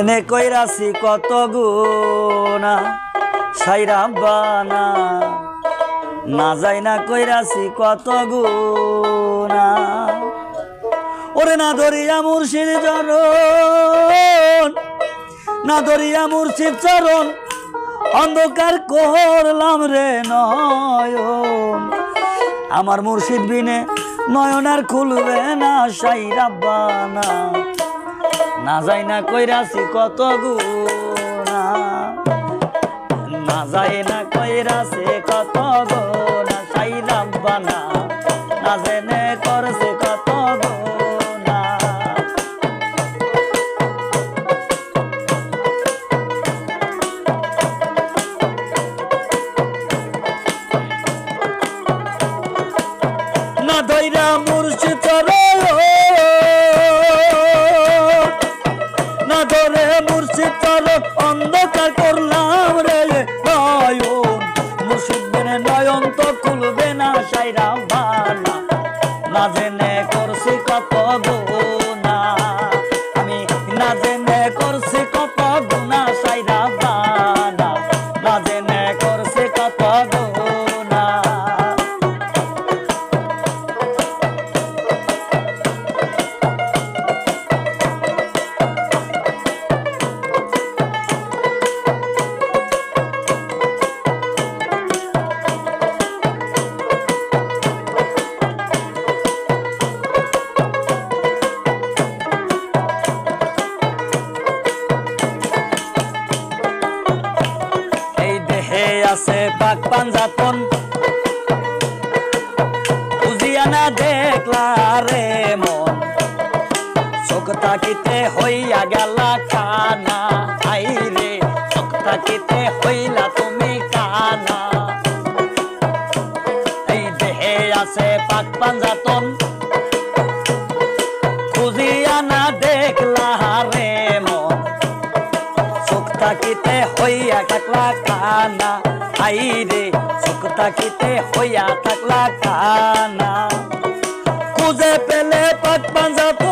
এনে কইরাছি কত গুণা, সাইরা বানা। না যাই না কইরাছি কত গুণা। ওরে না ধরিয়া মুর্শিদ চরণ, না ধরিয়া মুর্শিদ চরণ, অন্ধকার করলাম রে নয়ন। আমার মুর্শিদ বিনে নয়ন আর খুলবে না, সাইরা বানা। না যাই না কইরাছি কত গুণা। না যায় না কইরাছে কত গুণা। সাই বানা, না জেনে করছে কত গুণা। না জেনে করছি কত গুণা আছে পাক পাঞ্জাতন উজিয়ানা দেখলা রে মন। চোখ তাকিতে হইয়া গেলা কানা। আই রে চোখ তাকিতে হইলা তুমি কানা। এই দেহে আছে পাক পাঞ্জাতন হইয়া থাকলা কানা। আই রে হইয়া থাকলা কানা। খুঁজে পেলে পাক পাঞ্জাত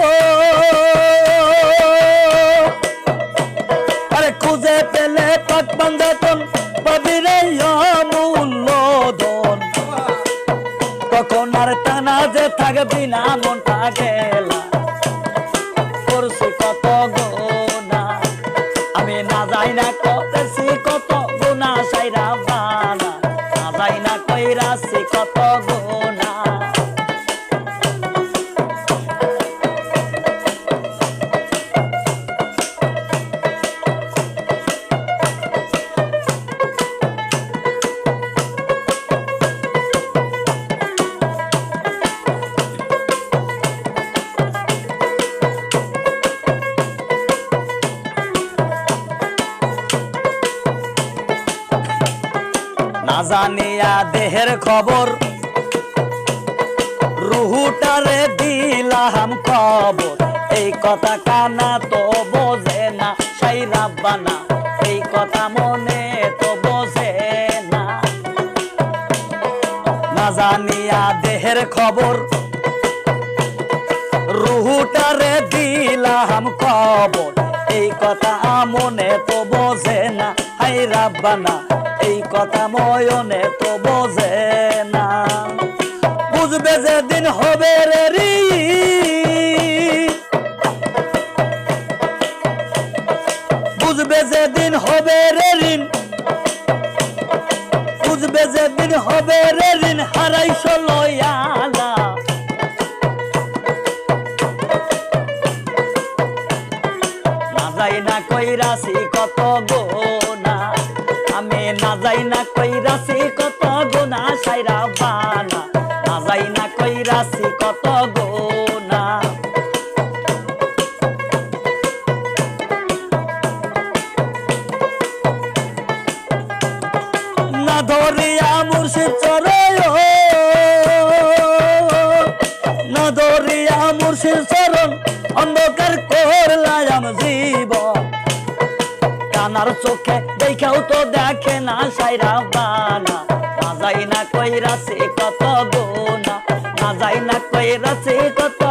আরে খুঁজে পেলে পাক পাঞ্জাতন পাবি রে মূল্য দন তখন আর টানা যে থাকবি না মনটা গেলা না জানিয়া দেহের খবর। রুহুটারে দিলাম খবর। এই কথা কানা তো বোঝে না, সাই রাব্বানা। এই কথা মনে তো বোঝে না। না জানিয়া দেহের খবর। রুহুটারে দিলাম খবর। এই কথা মনে তো বোঝে না হাই রাব্বানা। এই কথা ময়নে তো বোঝে না। বুঝবে যে দিন হবে রে রি বুঝবে যে দিন হবে রে ঋণ বুঝবে যে দিন হবে রে ঋণ হারাইছ লয়ালা। না যাই না কইরাছি কত গোনা আমি না যাই না কানার চোখে, দেখাও তো দেখে না সাইরা বানা। না যাই না কইরা সে কত বোনা না যাই না কইরা সে কত